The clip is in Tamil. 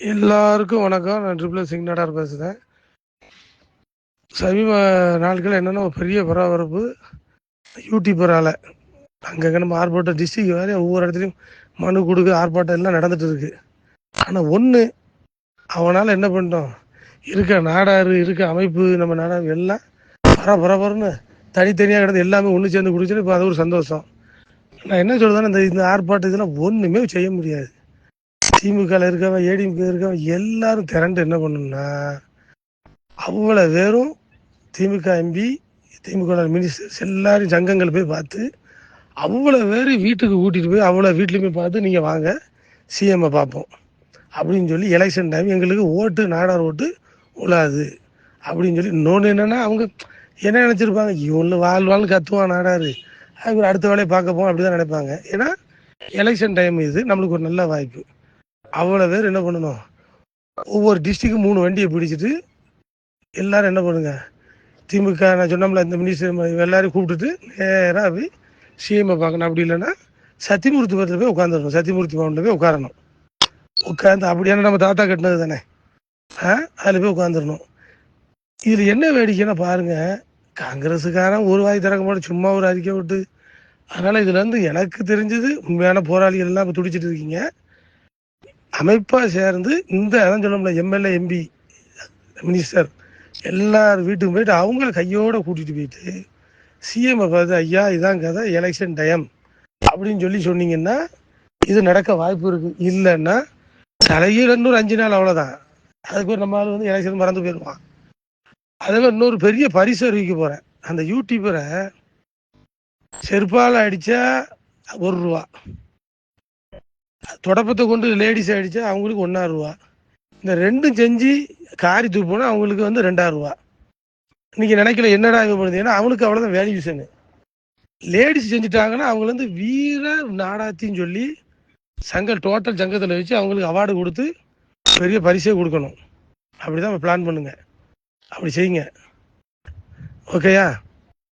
எல்லாருக்கும் வணக்கம். நான் ட்ரிபிள் சிங் நாடார் பேசுகிறேன் சமீப நாட்கள் என்னென்னா ஒரு பெரிய பரபரப்பு யூடியூபரால். அங்கங்கே நம்ம ஆர்ப்பாட்டம் டிஸ்ட்ரிக் வேறு ஒவ்வொரு இடத்துலையும் மனு கொடுக்க ஆர்ப்பாட்டம் எல்லாம் நடந்துட்டு இருக்கு. ஆனால் ஒன்று அவனால் என்ன பண்ணிட்டோம்? இருக்க நாடாறு இருக்க அமைப்பு நம்ம நாடாறு எல்லாம் பர பரபரன்னு தனித்தனியாக கிடந்து எல்லாமே ஒன்று சேர்ந்து குடிச்சுன்னு இப்போ அது ஒரு சந்தோஷம். நான் என்ன சொல்றேன்னா இந்த இந்த ஆர்ப்பாட்டம் இதெல்லாம் ஒன்றுமே செய்ய முடியாது. திமுகவில் இருக்கவன் ஏடிஎம்கே இருக்கவன் எல்லாரும் திரண்டு என்ன பண்ணணும்னா அவ்வளோ பேரும் திமுக எம்பி திமுக மினிஸ்டர்ஸ் எல்லாரும் சங்கங்கள் போய் பார்த்து அவ்வளோ பேர் வீட்டுக்கு கூட்டிகிட்டு போய் அவ்வளோ வீட்லேயுமே பார்த்து நீங்கள் வாங்க சிஎம்மை பார்ப்போம். அப்படின்னு சொல்லி எலெக்ஷன் டைம் எங்களுக்கு ஓட்டு நாடார் ஓட்டு உழாது அப்படின்னு சொல்லி இன்னொன்று என்னென்னா அவங்க என்ன நினச்சிருப்பாங்க? இவனு வாழ் வாழ் கத்துவான் நாடாரு. அது அடுத்த வேலையை பார்க்க போவோம் அப்படி தான் நினைப்பாங்க. ஏன்னா எலெக்ஷன் டைம் இது நம்மளுக்கு ஒரு நல்ல வாய்ப்பு. அவ்வளோ பேர் என்ன பண்ணணும்? ஒவ்வொரு டிஸ்ட்ரிக்கும் மூணு வண்டியை பிடிச்சிட்டு எல்லாரும் என்ன பண்ணுங்க? திமுக நான் சொன்னோம்ல இந்த மினிஸ்டர் எல்லாரையும் கூப்பிட்டுட்டு நேராக போய் சிஎம்ஐ பார்க்கணும். அப்படி இல்லைன்னா சத்தியமூர்த்தி பக்கத்தில் போய் உட்காந்துடணும் சத்தியமூர்த்தி பவனில் போய் உட்காரணும். உட்காந்து அப்படியான நம்ம தாத்தா கட்டினது தானே. ஆ அதில் போய் உட்காந்துடணும் இதில் என்ன வேடிக்கைன்னா பாருங்க காங்கிரஸுக்காரன் ஒரு வாய் திறக்க மாட்டோம் சும்மா ஒரு அறிக்கை விட்டு. அதனால் இதுலேருந்து எனக்கு தெரிஞ்சது உண்மையான போராளிகள் எல்லாம் இப்போ துடிச்சிட்டு இருக்கீங்க. அமைப்பாக சேர்ந்து இந்த அதான் சொல்லணும்ல எம்எல்ஏ எம்பி மினிஸ்டர் எல்லார் வீட்டுக்கும் போயிட்டு அவங்கள கையோட கூட்டிட்டு போயிட்டு சிஎம்ஐ பார்த்து ஐயா இதான் கதை எலெக்ஷன் டைம் அப்படின்னு சொல்லி சொன்னீங்கன்னா இது நடக்க வாய்ப்பு இருக்கு. இல்லைன்னா தலையில் இன்னொரு அஞ்சு நாள் அவ்வளோதான் அதுக்கு ஒரு நம்ம ஆள் வந்து எலெக்ஷன் மறந்து போயிடுவான் அதே மாதிரி இன்னொரு பெரிய பரிசு அறிவிக்க போறேன். அந்த யூடியூபரை செருப்பால் அடிச்சா ஒரு ரூபா. தொடப்பத்தை கொண்டு லேடிஸ் ஆகிடுச்சா அவங்களுக்கு ஒன்றா ரூபா. இந்த ரெண்டும் செஞ்சு காரி தூப்போனா அவங்களுக்கு வந்து ரெண்டாயிரம் ரூபா. இன்னைக்கு நினைக்கல என்னடா இது பண்ணுது? அவனுக்கு அவ்வளோதான் வேல்யூஷனு லேடிஸ் செஞ்சுட்டாங்கன்னா அவங்க வந்து வீர நாடாத்தின்னு சொல்லி சங்கம் டோட்டல் சங்கத்தில் வச்சு அவங்களுக்கு அவார்டு கொடுத்து பெரிய பரிசே கொடுக்கணும். அப்படிதான் பிளான் பண்ணுங்க. அப்படி செய்யுங்க. ஓகேயா